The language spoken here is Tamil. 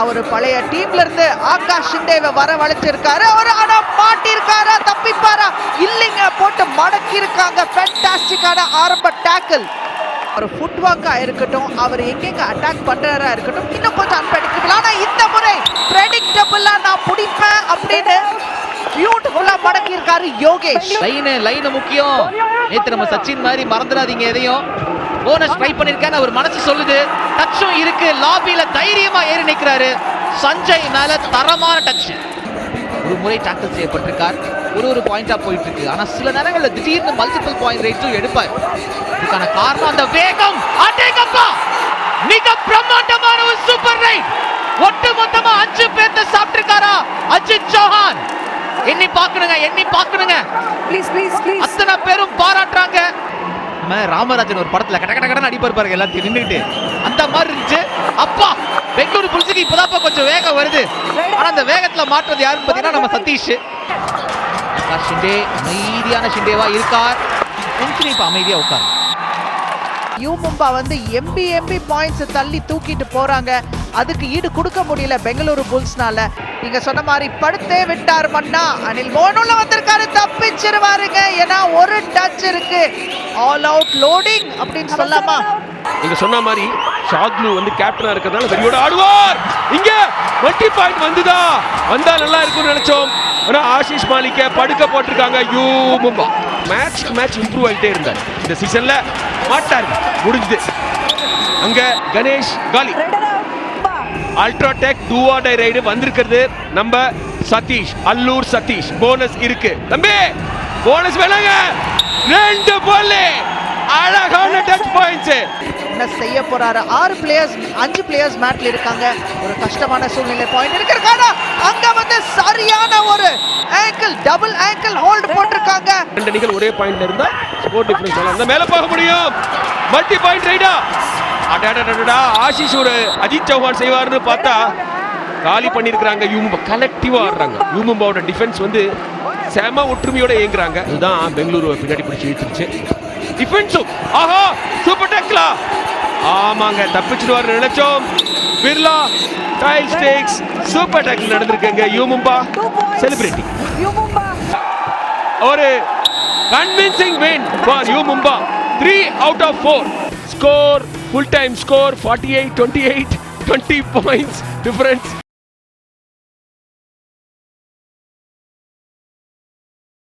அவர் பழைய டீம்ல இருந்து ஆகாஷ் ஷிண்டேவை வரவழைச்சிருக்காரு. அவர் ஆனா மாட்டிருக்காரா? தப்பிப்பாரா? இல்லைங்க போட்டு மடக்கி இருக்காங்க ஃபேண்டாஸ்டிக்கான ஆரம்ப டேக்கிள் ஒரு ஃபுட்வாக்கா இருக்கட்டும் அவர் எங்கெங்க அட்டாக் பண்றாரா இருக்கட்டும் இன்னும் கொஞ்சம் அன்பிரடிக்டபிள் ஆனா இந்த முறை பிரெடிக்டபிளா நான் பிடிப்பேன் அப்படின்னு பியூட்டிஃபுல்லா மடக்கி இருக்காரு யோகேஷ். லைனு லைனு முக்கியம். நேத்து நம்ம சச்சின் மாதிரி மறந்துடாதீங்க எதையும். போனஸ் ட்ரை பண்ணிருக்கேன்னு அவர் மனசு சொல்லுது. டச்சும் இருக்கு. லாபியில தைரியமா ஏறி நிக்கிறாரு. சஞ்சய் மேல தரமான டச் ஒரு முறை டாக்கிள் செய்யப்பட்டிருக்கார். ஒரு ஒரு பாயிண்டா போயிட்டு இருக்கு ஆனா சில நேரங்கள்ல திடீர்னு மல்டிபிள் பாயிண்ட் ரேட்டும் எடுப்பார். இதுக்கான காரணம் அந்த வேகம். அடேங்கப்பா! மிக பிரம்மாண்டமான ஒரு சூப்பர் ரைட் ஒட்டு மொத்தமா அஞ்சு பேர்த்த சாப்பிட்டிருக்காரா? அஜித் சௌஹான். எண்ணி பார்க்கணுங்க எண்ணி பார்க்கணுங்க. ப்ளீஸ் ப்ளீஸ் ப்ளீஸ் அத்தனை பேரும் பாராட்டுறாங்க. நம்ம ராமராஜன் ஒரு படத்துல கட கட கடன் அடிப்பார் பாருங்க எல்லாத்தையும் நின்றுட்டு அந்த மாதிரி இருந்துச்சு. அப்பா பெங்களூரு புலிசுக்கு இப்பதான்ப்பா கொஞ்சம் வேகம் வருது. ஆனா அந்த வேகத்துல மாற்றுறது யாருன்னு பாத்தீங்கன்னா நம்ம சதீஷ். ஷிண்டே அமைதியான ஷிண்டேவா இருக்கார். கொஞ்சம் இப்ப அமைதியா உட்கார். யூ மும்பா வந்து எம்பி எம்பி பாயிண்ட்ஸ் தள்ளி தூக்கிட்டு போறாங்க. அதுக்கு ஈடு கொடுக்க முடியல பெங்களூரு புல்ஸ்னால. நீங்க சொன்ன மாதிரி படுத்தே விட்டார் மன்னா. அனில் மோனுள்ள வந்திருக்காரு. தப்பிச்சிருவாருங்க. ஏன்னா ஒரு டச் இருக்கு. ஆல் அவுட் லோடிங் அப்படின்னு சொல்லாமா? நீங்க சொன்ன மாதிரி ஷாத்லு வந்து கேப்டனா இருக்கிறதுனால வெறியோட ஆடுவார். இங்க மல்டி பாயிண்ட் வந்துதா? வந்தா நல்லா இருக்கும்னு நினைச்சோம். ஆனா ஆஷிஷ் மாலிக்க படுக்க போட்டிருக்காங்க. U Mumba. Match match improve ஆகிட்டே இருந்தார். இந்த சீசன்ல மாட்டார். முடிஞ்சது. அங்க கணேஷ் காலி. அல்ட்ராடெக் டூவாடை ரைடு வந்திருக்கிறது. நம்ம சதீஷ் அல்லூர் சதீஷ். போனஸ் இருக்கு. தம்பி போனஸ் வேணாங்க. ரெண்டு போலே அழகான டச் பாயிண்ட்ஸ் என்ன செய்ய போறாரு? ஆறு பிளேயர்ஸ் அஞ்சு பிளேயர்ஸ் மேட்ல இருக்காங்க. ஒரு கஷ்டமான சூழ்நிலை பாயிண்ட் இருக்கிறக்கான அங்க வந்து சரியான ஒரு ஆங்கிள் டபுள் ஆங்கிள் ஹோல்ட் போட்டிருக்காங்க. ரெண்டு அணிகள் ஒரே பாயிண்ட்ல இருந்தா ஸ்கோர் டிஃபரன்ஸ் அந்த மேல போக முடியும். மல்டி பாயிண்ட் ரைடா அடடடடா ஆஷிஷ் ஒரு அஜித் சௌஹான் செய்வார்னு பார்த்தா காலி பண்ணியிருக்கிறாங்க யூமும்பா கலெக்டிவாக ஆடுறாங்க. யூமும்பாவோட டிஃபென்ஸ் வந்து செம ஒற்றுமையோட இயங்குறாங்க. இதுதான் பெங்களூரு பின்னாடி பிடிச்சி இழுத்துருச்சு. டிஃபென்ஸும் ஆஹா சூப்பர் டேக்லா ஆமாங்க தப்பிச்சிடுவார் நினைச்சோம். பிர்லா டைல் ஸ்டேக்ஸ் சூப்பர் டேக்கிள் நடந்திருக்குங்க. யூமும்பா செலிபிரிட்டி ஒரு convincing win for U Mumba. Three out of four score full time score forty eight twenty eight twenty points difference